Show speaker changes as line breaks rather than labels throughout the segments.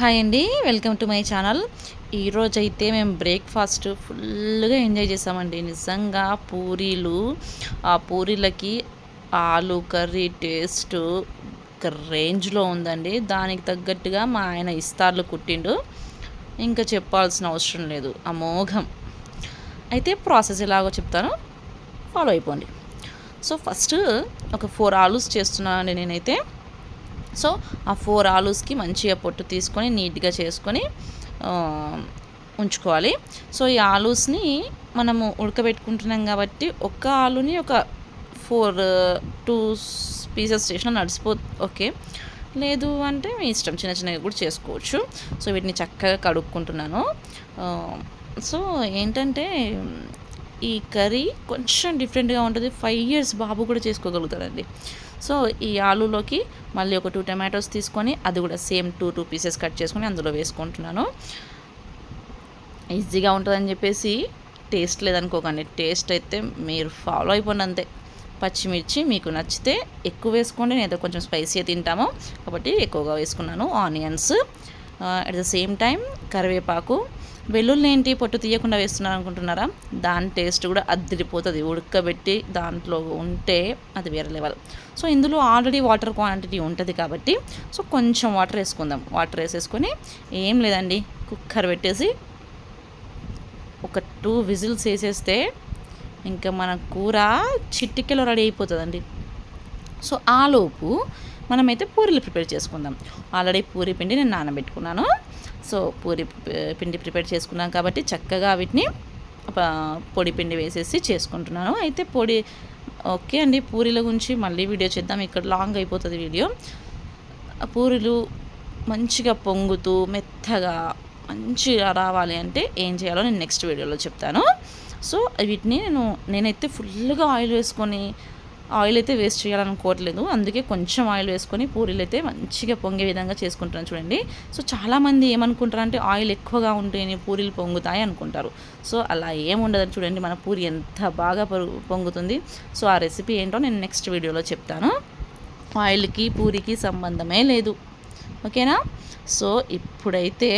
Hi అండి welcome to my channel. ఈరోజైతే మేము బ్రేక్ఫాస్ట్ ఫుల్గా ఎంజాయ్ చేసామండి. నిజంగా పూరీలు ఆ పూరీలకి ఆలు కర్రీ టేస్ట్ రేంజ్లో ఉందండి. దానికి తగ్గట్టుగా మా ఆయన ఇస్తార్లు కుట్టిండు. ఇంకా చెప్పాల్సిన అవసరం లేదు. అమోఘం. అయితే ప్రాసెస్ ఎలాగో చెప్తాను. ఫాలో అయిపోండి. సో ఫస్ట్ ఒక ఫోర్ ఆలూస్ చేస్తున్నానండి నేనైతే. సో ఆ ఫోర్ ఆలూస్కి మంచిగా పొట్టు తీసుకొని నీట్గా చేసుకొని ఉంచుకోవాలి. సో ఈ ఆలూస్ని మనము ఉడకబెట్టుకుంటున్నాం కాబట్టి ఒక్క ఆలుని ఒక ఫోర్ టూ పీసెస్ చేసినా నడిచిపో ఓకే. లేదు అంటే మీ ఇష్టం చిన్న చిన్నగా కూడా చేసుకోవచ్చు. సో వీటిని చక్కగా కడుక్కుంటున్నాను. సో ఏంటంటే ఈ కర్రీ కొంచెం డిఫరెంట్గా ఉంటుంది. ఫైవ్ ఇయర్స్ బాబు కూడా చేసుకోగలుగుతాడండి. సో ఈ ఆలూలోకి మళ్ళీ ఒక టూ టమాటోస్ తీసుకొని అది కూడా same two two pieces cut చేసుకొని అందులో వేసుకుంటున్నాను. ఈజీగా ఉంటుందని చెప్పేసి టేస్ట్ లేదనుకోకండి. టేస్ట్ అయితే మీరు ఫాలో అయిపోండి అంతే. పచ్చిమిర్చి మీకు నచ్చితే ఎక్కువ వేసుకోండి. నేను కొంచెం స్పైసీ తింటాము. కాబట్టి ఎక్కువగా వేసుకున్నాను. Onions at the same time కరివేపాకు. వెల్లుల్లి ఏంటి పొట్టు తీయకుండా వేస్తున్నాను అనుకుంటున్నారా దాని టేస్ట్ కూడా అద్దరిపోతుంది. ఉడకబెట్టి దాంట్లో ఉంటే అది వేరే లెవెల్ సో ఇందులో ఆల్రెడీ వాటర్ క్వాంటిటీ ఉంటుంది కాబట్టి సో కొంచెం వాటర్ వేసుకుందాం. వాటర్ వేసేసుకొని ఏం లేదండి కుక్కర్ పెట్టేసి ఒక టూ విజిల్స్ వేసేస్తే ఇంకా మన కూర చిట్టికెలో రెడీ అయిపోతుందండి. సో ఆలోపు మనమైతే పూరీలు ప్రిపేర్ చేసుకుందాం. ఆల్రెడీ పూరి పిండి నేను నానబెట్టుకున్నాను. సో పూరి పిండి ప్రిపేర్ చేసుకున్నాను కాబట్టి చక్కగా వీటిని పొడి పిండి వేసేసి చేసుకుంటున్నాను. అయితే పొడి ఓకే అండి పూరీల గురించి మళ్ళీ వీడియో చేద్దాం. ఇక్కడ లాంగ్ అయిపోతుంది వీడియో. పూరీలు మంచిగా పొంగుతూ మెత్తగా మంచిగా రావాలి అంటే ఏం చేయాలో నేను నెక్స్ట్ వీడియోలో చెప్తాను. సో వీటిని నేను నేనైతే ఫుల్గా ఆయిల్ వేసుకొని ఆయిల్ అయితే వేస్ట్ చేయాలనుకోవట్లేదు అందుకే కొంచెం ఆయిల్ వేసుకొని పూరీలు అయితే మంచిగా పొంగే విధంగా చేసుకుంటాను చూడండి. సో చాలామంది ఏమనుకుంటారు అంటే ఆయిల్ ఎక్కువగా ఉంటేనే పూరీలు పొంగుతాయి అనుకుంటారు. సో అలా ఏముండదని చూడండి మన పూరి ఎంత బాగా పొంగుతుంది. సో ఆ రెసిపీ ఏంటో నేను నెక్స్ట్ వీడియోలో చెప్తాను. ఆయిల్కి పూరికి సంబంధమే లేదు. ఓకేనా? సో ఇప్పుడైతే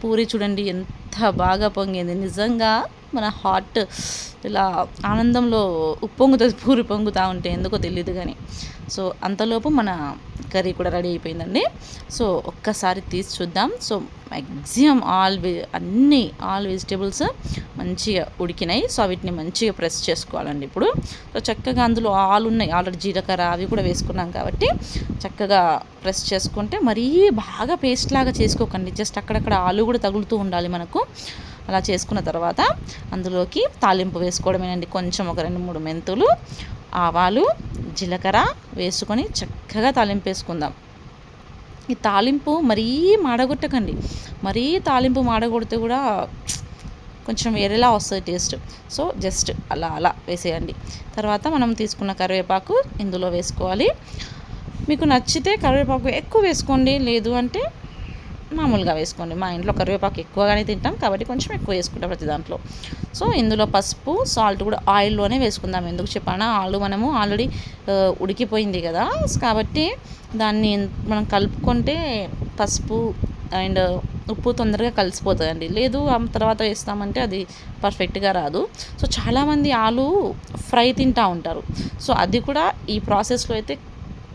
పూరి చూడండి ఎంత బాగా పొంగింది. నిజంగా మన హార్ట్ ఇలా ఆనందంలో ఉప్పొంగుతుంది పూరి పొంగుతూ ఉంటే ఎందుకో తెలియదు కానీ. సో అంతలోపు మన కర్రీ కూడా రెడీ అయిపోయిందండి. సో ఒక్కసారి తీసి చూద్దాం. సో మ్యాక్సిమం ఆల్ వె అన్ని ఆల్ వెజిటేబుల్స్ మంచిగా ఉడికినాయి. సో వీటిని మంచిగా ప్రెస్ చేసుకోవాలండి ఇప్పుడు. సో చక్కగా అందులో ఆలు ఉన్నాయి. ఆల్రెడీ జీలకర్ర అవి కూడా వేసుకున్నాం కాబట్టి చక్కగా ప్రెస్ చేసుకుంటే మరీ బాగా పేస్ట్ లాగా చేసుకోకండి. జస్ట్ అక్కడక్కడ ఆలు కూడా తగులుతూ ఉండాలి మనకు. అలా చేసుకున్న తర్వాత అందులోకి తాలింపు వేసుకోవడమేనండి. కొంచెం ఒక రెండు మూడు మెంతులు ఆవాలు జీలకర్ర వేసుకొని చక్కగా తాలింపు వేసుకుందాం. ఈ తాలింపు మరీ మాడగొట్టకండి. మరీ తాలింపు మాడగొడితే కూడా కొంచెం వేరేలా వస్తుంది టేస్ట్. సో జస్ట్ అలా అలా వేసేయండి. తర్వాత మనం తీసుకున్న కరివేపాకు ఇందులో వేసుకోవాలి. మీకు నచ్చితే కరివేపాకు ఎక్కువ వేసుకోండి. లేదు అంటే మామూలుగా వేసుకోండి. మా ఇంట్లో కరివేపాకు ఎక్కువగానే తింటాం కాబట్టి కొంచెం ఎక్కువ వేసుకుంటాం ప్రతి దాంట్లో. సో ఇందులో పసుపు సాల్ట్ కూడా ఆయిల్లోనే వేసుకుందాం. ఎందుకు చెప్పానా? ఆలు మనము ఆల్రెడీ ఉడికిపోయింది కదా. కాబట్టి దాన్ని మనం కలుపుకుంటే పసుపు అండ్ ఉప్పు తొందరగా కలిసిపోతుందండి. లేదు ఆ తర్వాత వేస్తామంటే అది పర్ఫెక్ట్గా రాదు. సో చాలామంది ఆలు ఫ్రై తింటూ ఉంటారు. సో అది కూడా ఈ ప్రాసెస్లో అయితే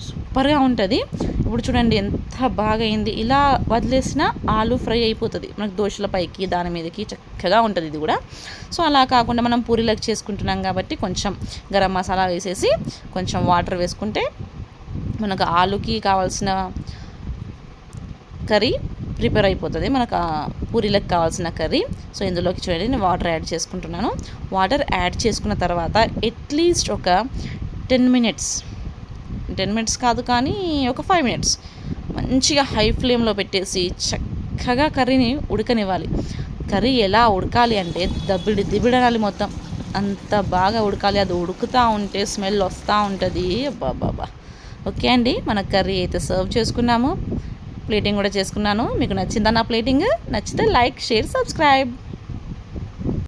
సూపర్గా ఉంటుంది. ఇప్పుడు చూడండి ఎంత బాగా అయింది ఇలా వదిలేసిన ఆలు ఫ్రై అయిపోతుంది. మనకు దోశల పైకి దాని మీదకి చక్కగా ఉంటుంది ఇది కూడా. సో అలా కాకుండా మనం పూరీలకు చేసుకుంటున్నాం కాబట్టి కొంచెం గరం మసాలా వేసేసి కొంచెం వాటర్ వేసుకుంటే మనకు ఆలుకి కావాల్సిన కర్రీ ప్రిపేర్ అయిపోతుంది. మనకు పూరీలకు కావాల్సిన కర్రీ. సో ఇందులోకి చూడండి నేను వాటర్ యాడ్ చేసుకుంటున్నాను. వాటర్ యాడ్ చేసుకున్న తర్వాత అట్లీస్ట్ ఒక టెన్ మినిట్స్ టెన్ మినిట్స్ కాదు కానీ ఒక ఫైవ్ మినిట్స్. మంచిగా హై ఫ్లేమ్లో పెట్టేసి చక్కగా కర్రీని ఉడకనివ్వాలి. కర్రీ ఎలా ఉడకాలి అంటే దబ్బిడి దిబిడనాలి మొత్తం. అంత బాగా ఉడకాలి. అది ఉడుకుతూ ఉంటే స్మెల్ వస్తూ ఉంటుంది. బాబా ఓకే అండి మన కర్రీ అయితే సర్వ్ చేసుకున్నాము. ప్లేటింగ్ కూడా చేసుకున్నాను. మీకు నచ్చిందా నా ప్లేటింగ్ నచ్చితే లైక్ షేర్ సబ్స్క్రైబ్.